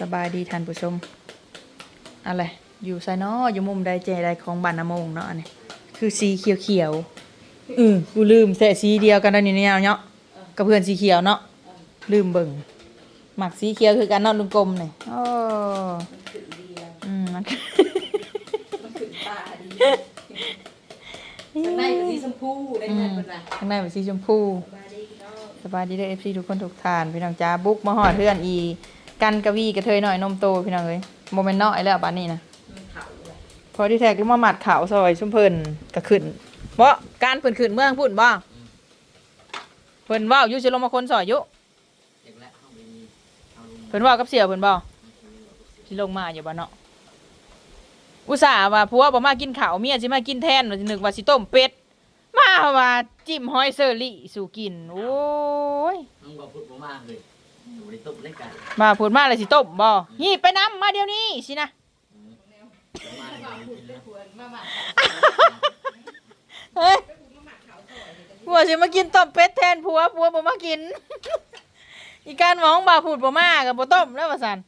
สบายดีท่านผู้ชม อะไร อยู่ไซนออยู่มุมใดเจใดของบ้านนาโมงเนาะอันนี้คือสีเขียวเขียวๆอือกูลืมแต่สีเดียวกันแล้วนี่เนี่ยเนาะกับเพื่อนสีเขียวเนาะลืมเบิ่งหมักสีเขียวคือกันเนาะลุงกลมนี่โอ้อืมมันข้างในเป็นสีชมพูได้เงินเป็นไรข้างในเป็นสีชมพูสบายดีเด้อ FC ทุกคนทุกท่านพี่น้องจ้าบุกมาหอดเพื่อนอี กันกะวีกระเทยหน่อยนมโตพี่น้องเอ้ยโมเมนต์น้อยแล้วบ้านนี้นะพอที่แท้ก็มาหมัดขาวซอยชุ่มเพลินก็ขึ้นบ่การเพิ่นขึ้นเมืองพุ่นบ่เพิ่นว้าอยู่สิลงมาคนซอยอยู่เด็กและห้องไม่มีเอาลงเพิ่นว้ากับเสี่ยวเพิ่นบ่สิลงมาอยู่บ่เนาะอุตส่าห์ว่าผัวบ่มากินข้าวเมียสิมากินแทนว่านึกว่าสิต้มเป็ดมาว่าจิ้มหอยเซอรี่สู่กินโอ้ยมึงบอกพูดผมมาเลย อยู่ในตุ๊บเล่นกันมาพูดมาเลยสิต้มบ่หีบไปน้ำมาเดี๋ยวนี้สินะผมมาเลยกินแล้วเฮ้ยผัวสิมากินต้มเป็ดแทนผัวผัวบ่มากิน อีการหมองบ่าพูดบ่มากับบ่ต้มแล้วว่าซั่น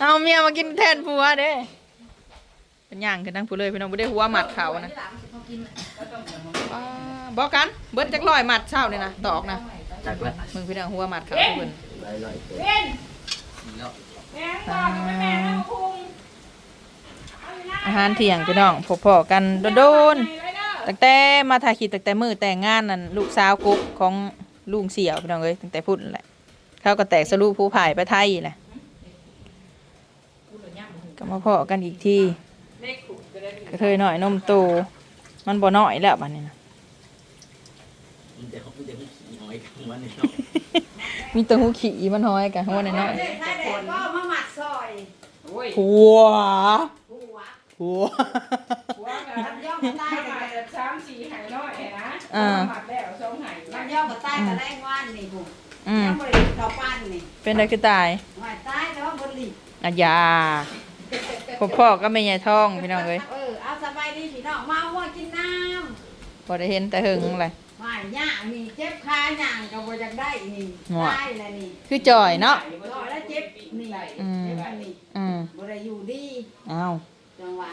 เอาเมียมากินแทนผัวเด้เป็นย่างกันทั้งผู้เลยพี่น้องบ่ได้หัวหมัดเขานะอ่าบอกกัน เบิดจักร้อยหมัดเช้านี่นะตอกนะจัดละมึงพี่น้องหัวหมัดเขาเพิ่นลอยลอยเกินแล้วอาหารเที่ยงพี่น้องพบพอกันโดนๆตั้งแต่มาถ่ายคลิปตั้งแต่มือแต่งงานนั่นลูกสาวกุ๊กของลุงเสี่ยวพี่น้องเอ้ยตั้งแต่พุ่นแหละเขาก็แตกสรุปผู้ผ่ายไปไทยแหละก็มาพอกันอีกทีกระเทยหน่อยนมโตมันบ่น้อยแล้วบัดนี้นะ มันจะมันจะขี่หอยกันวันนี้เนาะมีแตัวหูขี่มันห้อยกันหัวน้อยถ้าเด็กก็มาหมัดซอยๆผัวหัวผัวหัวกันลำย่อมก็ใต้ถ้ากัมานแบบสามสี่หายน้อยนะอ่าหมัดแล้วสองหายลำย่อมก็ใต้กับแรงว่านนี่ผมอืมยังบริเขาปั้นนี่เป็นไรคือตายหอยใต้แต่ว่าบริอาญาพ่อพ่อก็ไม่ใหญ่ท้องพี่น้องเอ้ยเออเอาสบายดีพี่น้องมาว่ากินน้พอได้เห็นแต่หึงเลยำ หอยย่ามีเจ็บขาหย่างก็บ่อยากได้นี่หัวได้แล้วนี่คือจ่อยเนาะ รอแล้วเจ็บนี่อืม เจ็บอันนี้อืมบ่ได้อยู่ดีอ้าวจังหวะ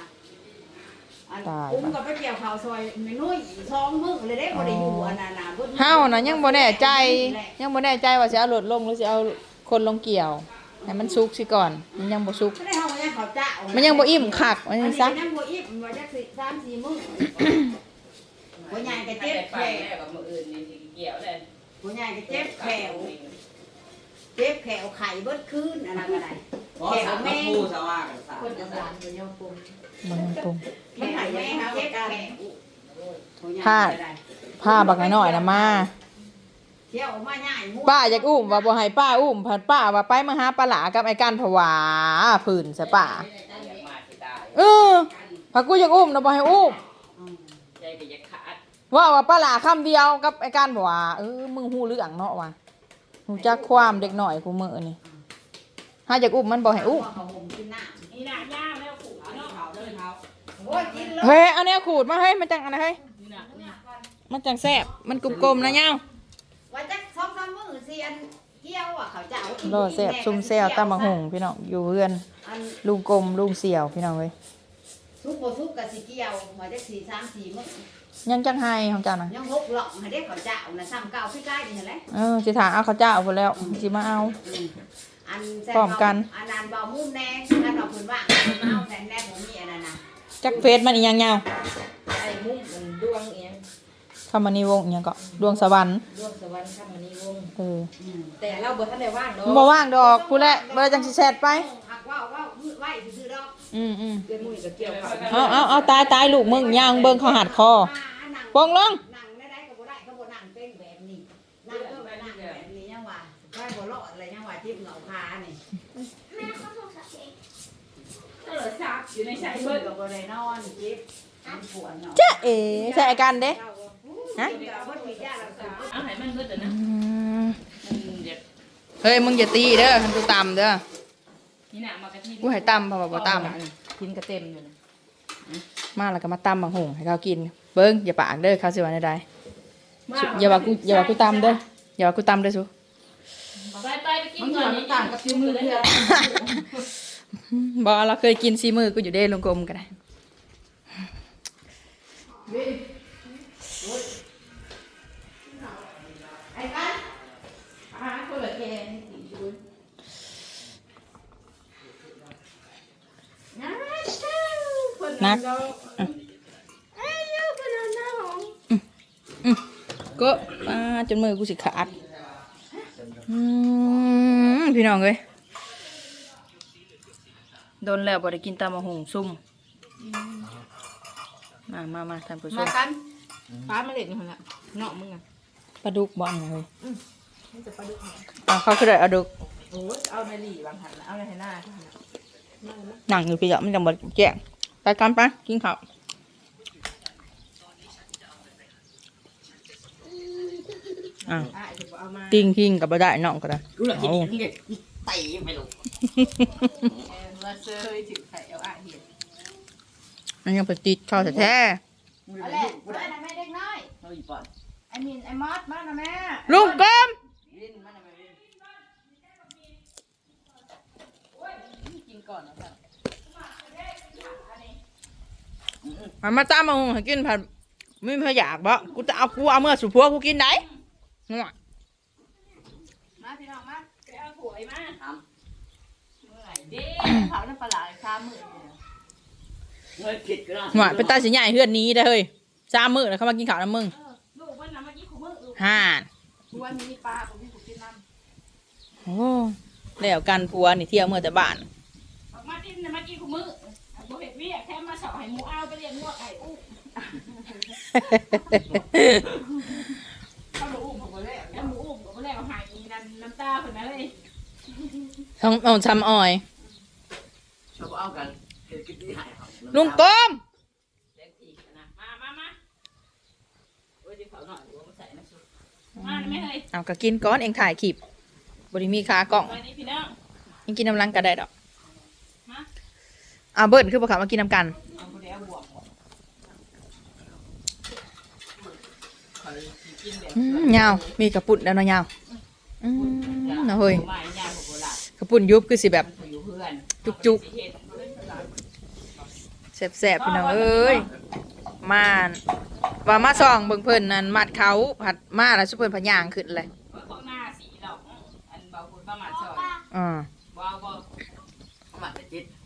อันตายอุ้มกับไปเกี่ยวข้าวซอยไม่นุ่ยสองมื้อเลยได้บ่ได้อยู่อันนั้นน่ะบิ่เฮานะยังบ่แน่ใจ ยังบ่แน่ใจว่าสิเอารถลงหรือสิเอาคนลงเกี่ยวให้มันสุกสิก่อน มันยังบ่สุก ไม่ได้เฮายังข้าวเจ้ามัมันยังบ่อิ่มคักมันอันยังนี้ซักยังบ่อิ่มบ่จักสิสามสี่มื้อ หัวใหญ่ก็เจ็เจ็บบไปแขวแล้วกับมืออื่นนี่สิเกี่ยวเลยหัวใหญ่ก็เจ็บแขวเจ็บแขวไข่เบิดคืนอันนั้นก็ได้เพราะสามพระผู้สว่ากันสามคนจะสานเป็นยอมปุ่มมันปรุงแขวแม่เจ็บแขวหัวใหญ่พลาดก็ได้ผ้าบักน้อยๆนะมาเที่ยวออกมาใหญ่มั่วป้าอยากอุ้มว่าบ่ให้ป้าอุ้มพัดป้าว่าไปมาหาปลาหลากับไอ้กันผวาผื่นซะป้าอยากมาสิตายเออพักกูอยากอุ้มนะบ่ให้อุ้มอืมใจก็อยากขาด ว่าว่าปลาหลาคำเดียวกับไอ้กันผวาเออมึงฮู้เรื่องเนาะว่ะฮู้จักความเด็กหน่อยกูมื้อนี่ถ้าอยากอุ้มมันบ่ให้อุ้มเขาห่มกินน้ำนี่นะย่าแล้วขู่เนาะเขาเลยเขาโอ้ยกินเลยเฮ้ยเอาแนวขูดมาเฮ้ยมันจังอันนะเฮ้ยนี่นะนี่มันจังแซ่บมันกลมๆนะเงาว่าจักสองสามมื้อเสียนเกี่ยวอะเขาเจ้ารอแซ่บซุ่มแซ่บตำบักหุ่งพี่น้องอยู่เพื่อนอันลุงกลมลุงเสี่ยวพี่น้องเว้ยทุกบ่ทุกก็สิเกี่ยวว่าจักสี่สามสี่มื้อ ยังจังไห้ของเจ้านะยังหกหล่องให้ได้เขาเจ้านะซ้ำเก่าพี่ใกล้นี่แหละเออสิถามเอาข้าวเจ้าพุ่นแล้วสิมาเอาอืมอันแซ่พร้อมกันอันนั้นเบามุมแน่อันเอาพื้นว่างเอาแน่แน่ผมมีอันนั้นนะจักเฟซมันอีหยังเงาไอ้มุ้งมันดวงเองคำมันนีวงอีหยังก็ดวงสวรรค์ดวงสวรรค์ข้ามมณีวงเอออืมแต่เราบ่ทันได้ว่างเนาะมันบ่ว่างดอกพูดแหละบ่ได้จังสิแชทไปหักว่าวว่าวมือไหวซื้อๆดอก อืมอืมเดือนมื้อก็เกี่ยวเขาเอาเอาเอาตายตายลูกมึงย่างเบิ่งเขาหัดคออันนั่งปองลงนั่งได้ได้ก็บ่ได้ก็บ่นั่งเป็นแบบนี้นั่งก็บ่นั่งแบบนี้ยังว่าได้บ่รอดอะไรยังว่าที่เหงาคานี่เออซักอยู่ในชายเบิเบิดดก็บ่ได้นอนจิบมันปวดเนาะจ๊ะเอ๋ใส่อาการเด้ฮะเดี๋ยวเบิดมียารักษาเอาให้มันเบิดอะนะอืมมันเดี๋ยวเฮ้ยมึงอย่าตีเด้อคันกูตำเด้อ นี่น่ะมากะทิกูให้ตำเพราะว่าบ่ตำกินกระเต็มอยู่นะมาแล้วก็มาตำบักหุ่งให้เขากิน เบิ้งอย่าปากเด้อเขาสิว่าได้ใดอย่าว่ากูอย่าว่ากูตำเด้ออย่าว่ากูตำเด้อสุไปไปไปกินมันก่อนมันต่างกับที่มือเพื่อนบอเราเคยกินซีมือกูอยู่เด้ลงกลมกันได้ นนักเราไอ้เจ้าคนนั้นนะของก็มาจนมือกูสิขาดอืมพี่น้องเอ้ยโดนแล้วบ่ได้กินตามะหงซุ่มมามามาท่านผู้ชมามกันฟ้ามาเล่นคนละเนาะมึงอะปลาดุกบ่อนเลยนี่จะปลาดุกอะเขาคือได้เอาดุกโอ้ยเอาในหลีบางหันนะเอาในหน้าหนังอยู่พี่เจ้ามันจังบ่แจ้ง ไปกันไปกินข้าวอะอะจะเอามาติ้งทิ้งกับบ่ได้น้องก็ได้กูหลักกินอย่างนี้เลยไต่ไปลงเออมาเซยถึงไข่เอาอะเห็นมันยังไปติดข้าวแท้เอาแหละมานะแม่เด็กน้อยเฮ้ยป่อนไอ้มินไอ้มอสมานะแม่ๆลุงกอมลิ้นมันอะไรลิ้นกินก่อนนะครับ มันมาตามมาหงให้กินผัดไม่พออยากบ่กูจะเอากูเอาเมื่อสุพัวกูกินได้ง่วงมาพี่น้องมาไปเอาถวยมาทเมื่อไหร่เด้เผาน้ำปลาไหลข้ามมือเนี่ยำเฮ้ยผิดก็ได้ง่วงเป็นตาสีใหญ่เฮือนนี้ได้อเฮ้ยสามมื้อแล้วเขามากินข้าวน้ำมึงเออลูกมันน่ะเมื่อกี้ขู่มือลูกห่านทุกวันนี้ปลาผมที่ถูกกินน้โอ้แล้วกันผัวนี่เที่ยวเมื่อแต่บ้านออ กมาดิ้นน่ะเมื่อกี้ขู่มือบ่เห็ดเวียกแค่มาสอให้หมูเอาไปเลี้ยงงัวไก่อู้ำเขาบอกอุ้มผมก็แล้วแล้วหมูอุ้มก็บ่แล้วหายน้ำน้ำตาเพิ่นน่ะเลยท้องเอาทำอ้อย ชอบเอากันเห็นกินที่หายครับลุงกอมเล็กอีกนะมามามาโอ้ยที่เขาหน่อยหัวมันใส่น้ำซุปมาได้ไหม่เฮ้ยเอาก็กินก้อนเองถ่ายคลิปบริมีคากล่องสวัสดีพี่น้อง ยังกินน้ำลังก็ได้ดอกฮะเอาเบิร์นคือประคามากินน้ำกันเอาไปแล้วบวกคอยกินแบบอืมยาวมีกระปุ่นแล้วเนาะยาวอืมเนาะเฮ้ยไม่ยากกว่าโบราณกระปุ่นยุบคือสิแบบมันอยู่เพื่อนจุกแสบๆพี่น้องเอ้ยมาว่ามาส่องเบิ่งเพิ่นนั่นมัดเขาผัดมาแล้วสุเพิ่นพะย่างขึ้นเลยของหน้า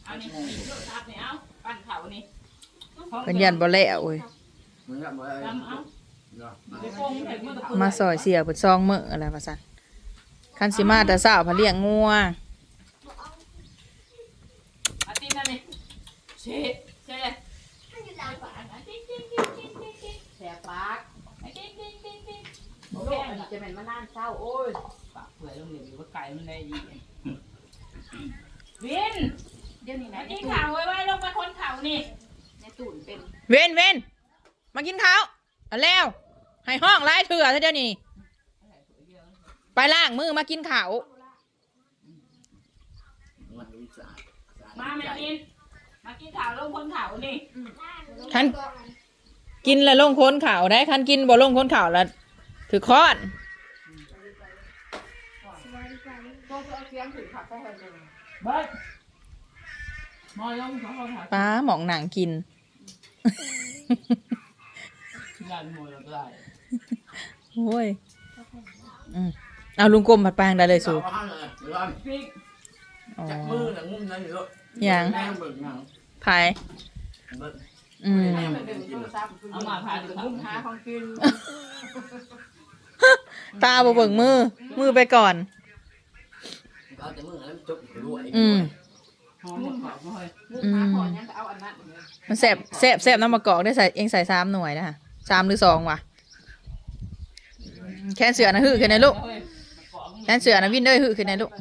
เอานี่สีโลทับนี่เอาปั้นเขานี่เพิ่นยันบ่แล้วเว้ยเหมือนกับว่าลำเอาเนาะไปโป่งถึงมือตะปูมาซอยเสียเพิ่นซองมื้ออะไรว่าซั่นคันสิมาแต่เช้าพะเลี้ยงงัวอาตินนั่นนี่เช่เช่เลยติ๊งติ๊งติ๊งติ๊งติ๊งติ๊งแสบปากติ๊งติ๊งติ๊งติ๊งโอ้ยอันนี้จะเป็นมะนาวเศร้าโอ้ยปากเปื่อยลงเหนียวว่าไก่มันได้ดีวิน เดี๋ยวนี้นะมากินข่าวไว้ไว้ลงไปคนข่าวนี่ในตูนเป็นเว้นเว้นมากินข้าวเอาแล้วให้ห้องไล่เถื่อซะเดี๋ยวนี้ ไปล้างมือมากินข้าวมันรู้สะอาดสะอาดมาแม่กินมากินข่าวลงคนข่าวนี่คันกินแล้วลงค้นข่าวได้คันกินบ่ลงค้นข่าวแล้วถือค้อนก็เอาเสียงถึงขับไปให้เลยเบิร์ด มอลงของคนข่าวป้าหมองหนังกินงานมวยเราได้โอ้ยอืมเอาลุงกลมผัดแปลงได้เลยสูเอาเลยเดี๋ยวก่อนพริกอ๋อจับมือหนังมุมนั้นเยอะยังแม่เบิกหนังไผ่เบิกอืมแม่เป็นโทรศัพท์เอามาพาถึงมุมหาของกินตาบ่เบิ่งมือ มือไปก่อนเอาแต่มือแล้วจบรวยอืม หอมหมดข่าวบ่เฮ้ยมุมหาขอยังเอาอันนั้นเลยมันแสบแสบแสบน้ำมะกอกได้ใส่เองใส่สามหน่วยนะคะสามหรือสองวะแค่เสือนะหื้อขึ้นในลูกเฮ้ยกรอกแค่เสือนะวินเด้อหื้อขึ้นในลูก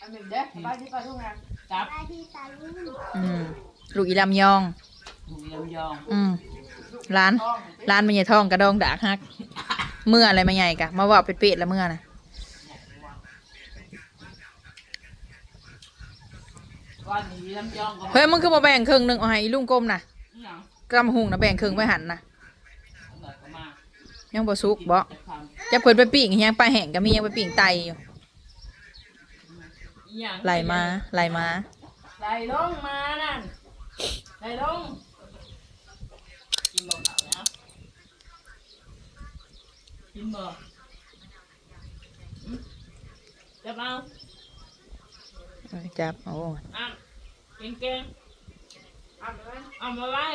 อันหนึ่งเด้อไปที่ไปทุกงานจับอืมลูกอีลำยองดูยำยองอืมร้านร้านไม่ใหญ่ทองกระดองดากฮัก เมื่ออะไรมาใหญ่กะมาว่าเป็ดๆแล้วเมื่อนะ ก้อนนี้ลำยองก็เฮ้ยมึงคือมาแบ่งครึ่งหนึ่งเอาให้อีลุงกลมนะหยังกำหุงนะแบ่งครึ่งไปหันนะเบิดก็มายังบ่สุกบ่จะทำจะเพิ่นไปปิ่งยังปลาแห้งก็มียังไปปิ่งไตอยู่อีหยังไหลมาไหลมาไหลลงมานั่นไหลลงกินบ่เขาแล้วกินบ่อืมจะเอา เออจับโอ้อะ เก่งเก่งๆเอาไปไว้เอาไปไว้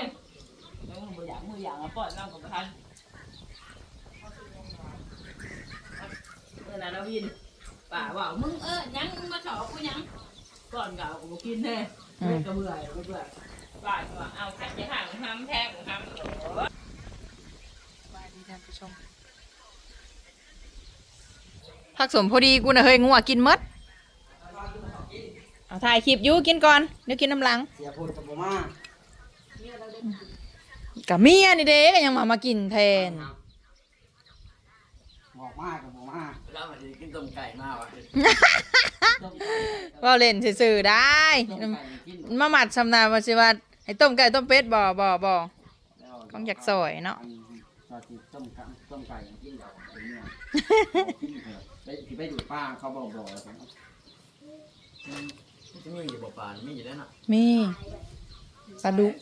แล้วมึงบ่อยากมืออยากมาปอดน้ำกับประทันเออนะเราวินป่าว่ามึงเออยังมึงมาขอกูยังก่อนเก่ากูบ่กินแน่อืมก็เบื่อก็เบื่อป่าก็ว่าเอาแค่จะห่างทำแท้กูทำโอ้ผักสมพอดีกูน่ะเฮ้ยงัวกินหมด เอาถ่ายคลิปอยู่กินก่อนเดี๋ยวกินน้ำหลังเสียพูดกับผมมากับเมียนี่เด้ก็ยังมามากินแทนบอกมากกับผมมาแล้วมันจะกินต้มไก่มากวะว่าเล่นซื่อๆได้ ต้มไก่กินมาหมัดชำนาญว่าสิว่าให้ต้มไก่ต้มเป็ดบ่บ่บ่ของอยากซอยเนาะตอนที่ต้มไก่ต้มไก่กินแล้วเป็นเนื้อกินเถอะไปที่ไปดูป้าเขาบอกบอกแล้วกัน จะมีอยู่บ่ปานมีอยู่แล้วน่ะมีปลาดุก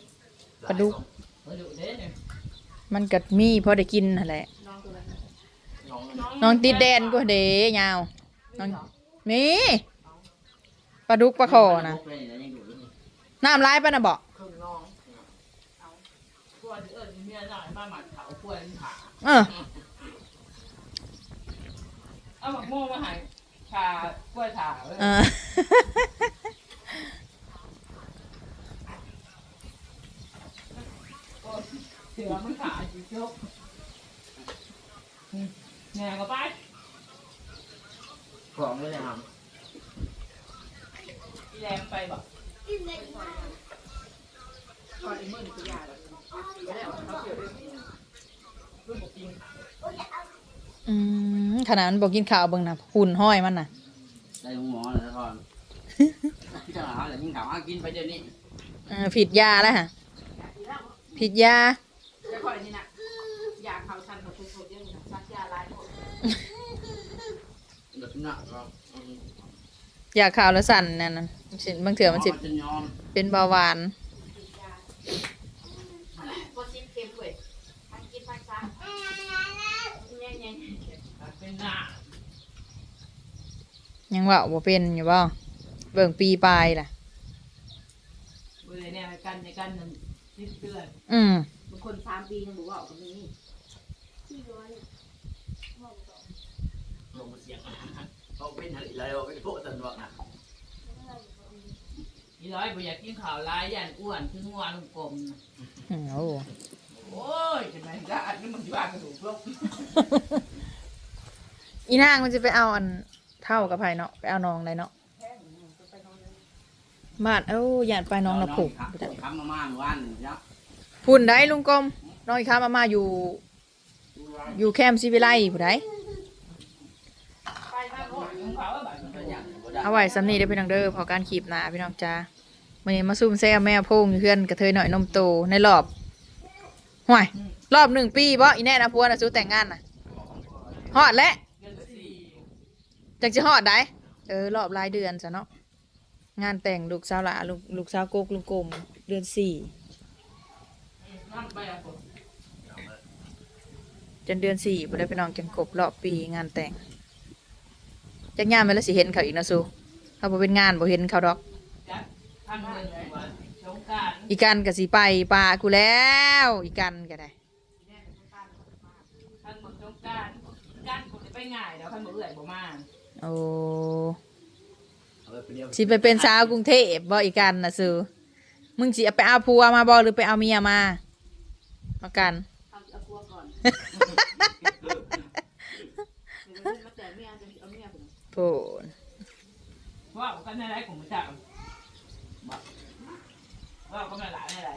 ปลาดุกมาดูเด้เนี่ยมันก็มีพอได้กินนั่นแหละ น้องน้องติดแดนกูเด้ยาว น้องมีปลาดุกปลาคอนะเป็นยังอยู่นี่น้ำลายปะนะบอกครึ่งน้องเอากล้วยเอิญเมียหน่อยมาหมัดเขากล้วยมันผ่าเออเอาหมักโม่มาใหาย ชากล้วยถ่าเว้ยเออเสือมันขาจีจกอืมแหน่ก็ไปของเลยครับอีแรมไปบอกอืม ขนาดมันบอกกินข้าวเบิ่งนะหุ่นห้อยมันน่ะได้หมอเลยก่อนพี่จะหาอะไรกินข้าวกินไปเดี๋ยวนี้เออผิดยาแล้วฮะผิดยาจะคอยนี่นะอยากเขาชันกับสุดๆยังซักยาลายหมดเดี๋ยวหนักครับอยากข่าวแล้วสั่นนั่นน่ะสิบางเถื่อมันสิจะยอมเป็นเบาหวาน ก็ชิ้นเค็มเว้ยทั้งกินทั้งซักเนี่ยเนี่ยเป็นหน้า ยังว่าบ่เป็นอยู่บ่เบิ่งปีปลายล่ะเว้ยเนี่ยกันในกันนั่นสิ้นเดือนอืมบางคนสามปียังบอกว่าออกกันนี้ลงมาเสียงเขาเป็นอะไรแล้วเป็นพวกตันวะนะอีร้อยบ่อยากกินข้าวลายยันอ้วนคืองัวลุงกลมน่ะอืมโอ้โอ้ยจะไหนได้อันนี้มันจะว่ากระดูกพวกอีนางมันจะไปเอาอัน เท่ากับไผเนาะไปเอาน้องได้เนาะบ้านเอ้าย่านไปน้องนะผูกคำมาม่าวันเนาะพุ่นได้ลุงกรมน้องอีค้ามามาอยู่ อยู่แคมป์ซิวิไลผู้ใดไปมาหมดของเขาแบบเอาไว้สำนีได้อพี่น้องเด้อพอการขีบหนาพี่น้องจ้ามื้อนี้มาซุ่มแซ่แม่โพงอยู่เพื่อนกระเทยหน่อยนมโตในรอบห่วยรอบหนึ่งปีบ่อีแน่นะพัวนะสู้แต่งงานน่ะฮอดแล้วเงินสี่ จักจะฮอดได้เออรอบรายเดือนซะเนาะงานแต่งลูกสาวหละลูกลูกสาวโกกลุงกลมเดือนสี่จนเดือนสี่บ่ได้พี่น้องจังครบรอบปีงานแต่งจักงานไปแล้วสิเห็นเขาอีกนะสู้เขาบ่เป็นงานบ่เห็นเขาดอกอีการกันก็สิไปป่ากูแล้ว อีกันก็ได้ท่านหมดสงการการคงจะไปง่ายเดี๋ยวท่านหมดเอื่อยบ่มา โอ้สิไปเป็นสาวกรุงเทพบ่อีกันนะซูมึงจิไปเอาผัวมาบ่หรือไปเอาเมียมาเอากันผัวโผล่ว่ากันอะไรของมึงจ้าว่าก็ไม่หลานอะไร